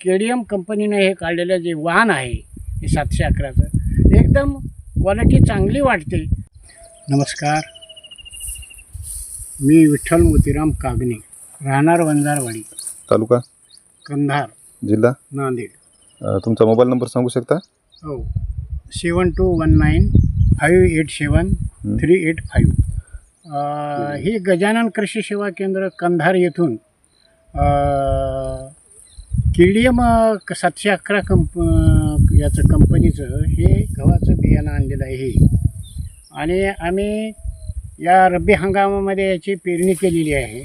के D M कंपनीनं हे काढलेलं जे वाहन आहे हे सातशे अकराचं एकदम क्वालिटी चांगली वाटते. नमस्कार. मी विठ्ठल मोतीराम कागणे राहणार वंजारवाडी तालुका? कंधार जिल्हा? नांदेड. अ, तुमचा मोबाईल नंबर सांगू शकता? हो. Seven two one nine five eight seven three eight five. ही गजानन कृषी सेवा केंद्र कंधार येथून के डी एम सातशे अकरा कंप याचं कंपनीचं हे गव्हाचं बियाणं आणलेलं आहे आणि आम्ही या रब्बी हंगामामध्ये याची पेरणी केलेली आहे.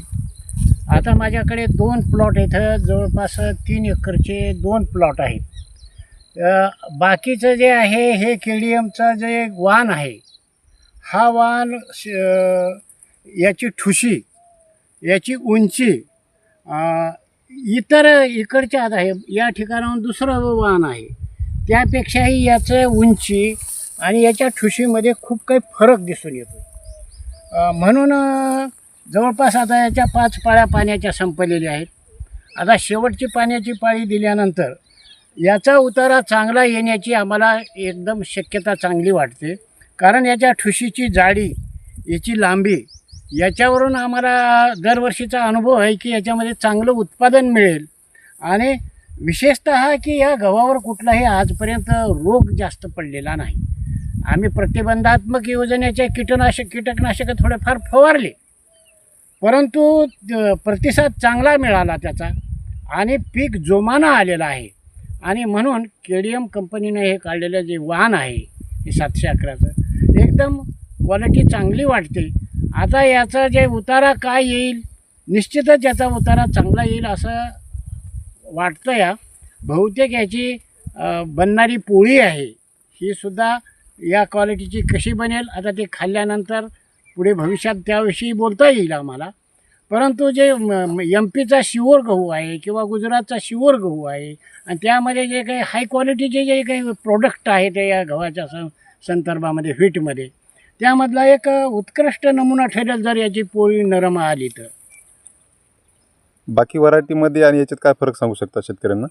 आता माझ्याकडे दोन प्लॉट इथं जवळपास तीन एकरचे दोन प्लॉट आहेत. बाकीचं जे आहे हे के डी एमचं जे वाण आहे हा वाण श- याची ठुशी याची उंची इतर इकडच्या आहे या ठिकाणाहून दुसरं वाहन आहे. त्यापेक्षाही याचं उंची आणि याच्या ठुशीमध्ये खूप काही फरक दिसून येतो म्हणून जवळपास आता याच्या पाच पाळ्या पाण्याच्या संपलेल्या आहेत. आता शेवटची पाण्याची पाळी दिल्यानंतर याचा उतारा चांगला येण्याची आम्हाला एकदम शक्यता चांगली वाटते. कारण याच्या ठुशीची जाडी याची लांबी याच्यावरून आम्हाला दरवर्षीचा अनुभव आहे की याच्यामध्ये चांगलं उत्पादन मिळेल. आणि विशेषत की या गव्हावर कुठलाही आजपर्यंत रोग जास्त पडलेला नाही. आम्ही प्रतिबंधात्मक योजनेचे कीटनाशक कीटकनाशकं थोडेफार फवारले. परंतु प्रतिसाद चांगला मिळाला त्याचा आणि पीक जोमानं आलेलं आहे. आणि म्हणून के डी एम कंपनीनं हे काढलेलं जे वाहन आहे हे सातशे अकराचं एकदम क्वालिटी चांगली वाटते. आता याचा जे उतारा काय येईल? निश्चितच याचा उतारा चांगला येईल असं वाटतं या बहुतेक याची बनणारी पोळी आहे. ही सुद्धा या क्वालिटीची कशी बनेल आता ते खाल्ल्यानंतर पुढे भविष्यात त्याविषयी बोलता येईल आम्हाला. परंतु जे एम पीचा शिवोर गहू आहे किंवा गुजरातचा शिवोर गहू आहे आणि त्यामध्ये जे काही हाय क्वालिटीचे जे काही प्रोडक्ट आहे ते या गव्हाच्या संदर्भामध्ये व्हीटमध्ये त्यामधला एक उत्कृष्ट नमुना ठरेल जर याची पोळी नरम आली तर. बाकी व्हरायटीमध्ये आणि याच्यात काय फरक सांगू शकता शेतकऱ्यांना?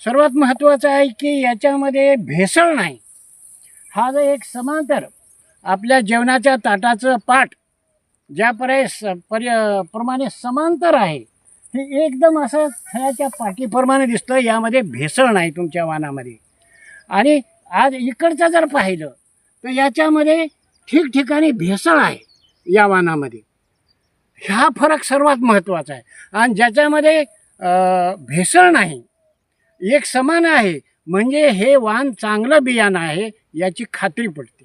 सर्वात महत्त्वाचं आहे की याच्यामध्ये भेसळ नाही. हा जो एक समांतर आपल्या जेवणाच्या ताटाचं पाठ ज्या स पर्य प्रमाणे समांतर आहे हे एकदम असं थळ्याच्या पाठीप्रमाणे दिसतं यामध्ये भेसळ नाही तुमच्या वानामध्ये. आणि आज इकडचं जर पाहिलं तर याच्यामध्ये ठिकठिकाणी भेसळ आहे या वानामध्ये. हा फरक सर्वात महत्त्वाचा आहे. आणि ज्याच्यामध्ये भेसळ नाही एक समान आहे. म्हणजे हे वाण चांगलं बियाणं आहे याची खात्री पडते.